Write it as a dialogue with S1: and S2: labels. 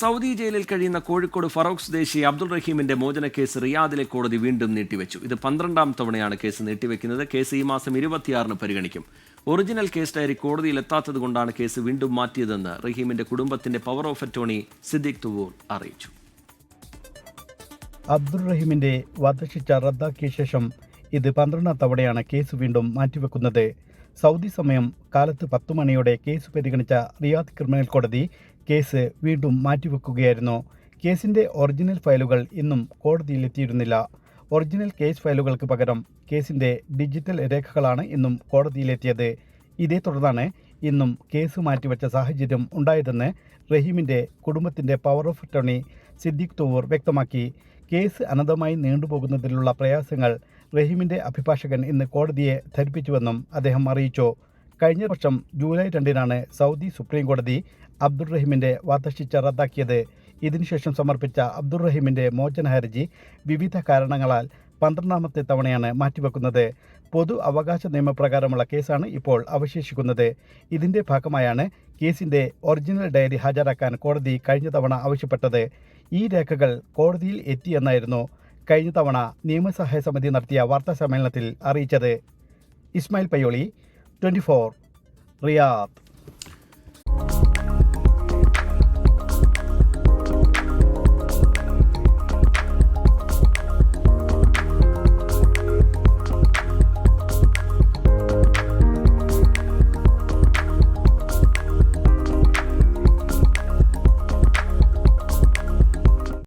S1: Saudi ജയിലിൽ കഴിയുന്ന കോഴിക്കോട് ഫറൂഖ് സ്വദേശി അബ്ദുൾ റഹീമിന്റെ മോചന കേസ് റിയാദിലെ കോടതി വീണ്ടും നീട്ടിവെച്ചു. ഇത് പന്ത്രണ്ടാം തവണയാണ് കേസ് നീട്ടിവെക്കുന്നത്. കേസ് ഈ മാസം ഇരുപത്തിയാറിന് പരിഗണിക്കും. ഒറിജിനൽ കേസ് ഡയറി കോടതിയിൽ എത്താത്തത് കൊണ്ടാണ് കേസ് വീണ്ടും മാറ്റിയതെന്ന് റഹീമിന്റെ കുടുംബത്തിന്റെ power of attorney Siddique Thuvoor അറിയിച്ചു.
S2: അബ്ദുൾ റഹീമിന്റെ വധശിക്ഷ റദ്ദാക്കിയ ശേഷം ഇത് പന്ത്രണ്ടാം തവണയാണ് കേസ് വീണ്ടും മാറ്റിവെക്കുന്നത്. സൗദി സമയം കാലത്ത് പത്തു മണിയോടെ കേസ് പരിഗണിച്ച റിയാദ് ക്രിമിനൽ കോടതി കേസ് വീണ്ടും മാറ്റിവെക്കുകയായിരുന്നു. കേസിന്റെ ഒറിജിനൽ ഫയലുകൾ ഇന്നും കോടതിയിലെത്തിയിരുന്നില്ല. ഒറിജിനൽ കേസ് ഫയലുകൾക്ക് പകരം കേസിന്റെ ഡിജിറ്റൽ രേഖകളാണ് ഇന്നും കോടതിയിലെത്തിയത്. ഇതേ തുടർന്നാണ് ഇന്നും കേസ് മാറ്റിവെച്ച സാഹചര്യം ഉണ്ടായതെന്ന് റഹീമിന്റെ കുടുംബത്തിന്റെ power of attorney Siddique Thuvoor വ്യക്തമാക്കി. കേസ് അനന്തമായി നീണ്ടുപോകുന്നതിലുള്ള പ്രയാസങ്ങൾ റഹീമിന്റെ അഭിഭാഷകൻ ഇന്ന് കോടതിയെ ധരിപ്പിച്ചുവെന്നും അദ്ദേഹം അറിയിച്ചു. കഴിഞ്ഞ വർഷം ജൂലൈ രണ്ടിനാണ് സൗദി സുപ്രീം കോടതി അബ്ദുൾ റഹീമിന്റെ വധശിക്ഷ റദ്ദാക്കിയത് ഇതിനുശേഷം സമർപ്പിച്ച അബ്ദുറഹിമിന്റെ മോചന ഹർജി വിവിധ കാരണങ്ങളാൽ പന്ത്രണ്ടാമത്തെ തവണയാണ് മാറ്റിവെക്കുന്നത്. പൊതു അവകാശ നിയമപ്രകാരമുള്ള കേസാണ് ഇപ്പോൾ അവശേഷിക്കുന്നത്. ഇതിന്റെ ഭാഗമായാണ് കേസിന്റെ ഒറിജിനൽ ഡയറി ഹാജരാക്കാൻ കോടതി കഴിഞ്ഞ തവണ ആവശ്യപ്പെട്ടത്. ഈ രേഖകൾ കോടതിയിൽ എത്തിയെന്നായിരുന്നു കഴിഞ്ഞ തവണ നിയമസഹായ സമിതി നടത്തിയ വാർത്താ സമ്മേളനത്തിൽ അറിയിച്ചത്. Ismail Payyoli twenty four Riyadh.